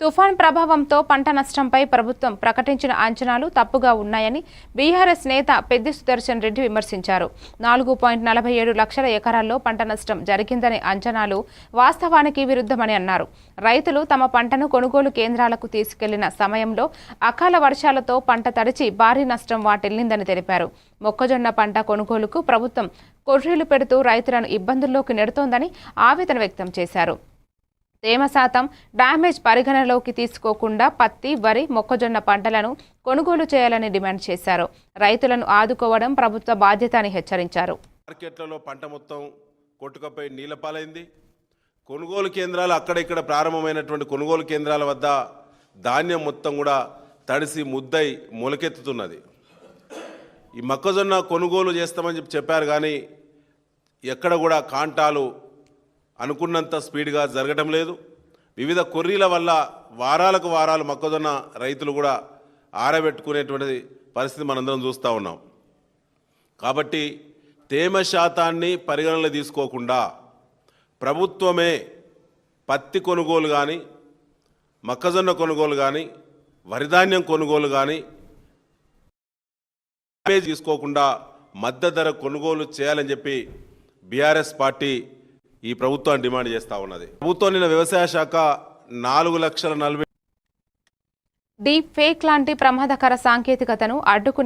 తుఫాన్ ప్రభావంతో పంట నష్టంపై ప్రభుత్వం ప్రకటించిన అంచనాలు తప్పుగా ఉన్నాయని బీఆర్ఎస్ నేత పెద్ది సుదర్శన్ రెడ్డి విమర్శించారు. నాలుగు పాయింట్ నలభై ఏడు లక్షల ఎకరాల్లో పంట నష్టం జరిగిందనే అంచనాలు వాస్తవానికి విరుద్ధమని అన్నారు. రైతులు తమ పంటను కొనుగోలు కేంద్రాలకు తీసుకెళ్ళిన సమయంలో అకాల వర్షాలతో పంట తడిచి భారీ నష్టం వాటిల్లిందని తెలిపారు. మొక్కజొన్న పంట కొనుగోలుకు ప్రభుత్వం కొర్రీలు పెడుతూ రైతులను ఇబ్బందుల్లోకి నెడుతోందని ఆవేదన వ్యక్తం చేశారు. తేమ శాతం డ్యామేజ్ పరిగణలోకి తీసుకోకుండా పత్తి వరి మొక్కజొన్న పంటలను కొనుగోలు చేయాలని డిమాండ్ చేశారు. రైతులను ఆదుకోవడం ప్రభుత్వ బాధ్యత అని హెచ్చరించారు. మార్కెట్లలో పంట మొత్తం కొట్టుకపోయి నీళ్ళ పాలైంది కొనుగోలు కేంద్రాలు అక్కడిక్కడ ప్రారంభమైనటువంటి కొనుగోలు కేంద్రాల వద్ద ధాన్యం మొత్తం కూడా తడిసి ముద్దై మొలకెత్తుతున్నది. ఈ మొక్కజొన్న కొనుగోలు చేస్తామని చెప్పి చెప్పారు కానీ ఎక్కడ కూడా కాంటాలు అనుకున్నంత స్పీడ్గా జరగటం లేదు. వివిధ కొర్రీల వల్ల వారాలకు వారాలు మొక్కజొన్న రైతులు కూడా ఆరబెట్టుకునేటువంటి పరిస్థితి మనందరం చూస్తూ ఉన్నాం. కాబట్టి తేమ శాతాన్ని పరిగణనలో తీసుకోకుండా ప్రభుత్వమే పత్తి కొనుగోలు కానీ మొక్కజొన్న కొనుగోలు కానీ వరిధాన్యం కొనుగోలు కానీ తీసుకోకుండా మద్దతు ధర కొనుగోలు చేయాలని చెప్పి బీఆర్ఎస్ పార్టీ ఈ ప్రభుత్వాన్ని డిమాండ్ చేస్తూ ఉన్నది. ప్రభుత్వం నిన్న వ్యవసాయ శాఖ నాలుగు లక్షల నలభై డీప్ ఫేక్ లాంటి ప్రమాదకర సాంకేతికతను అడ్డుకునే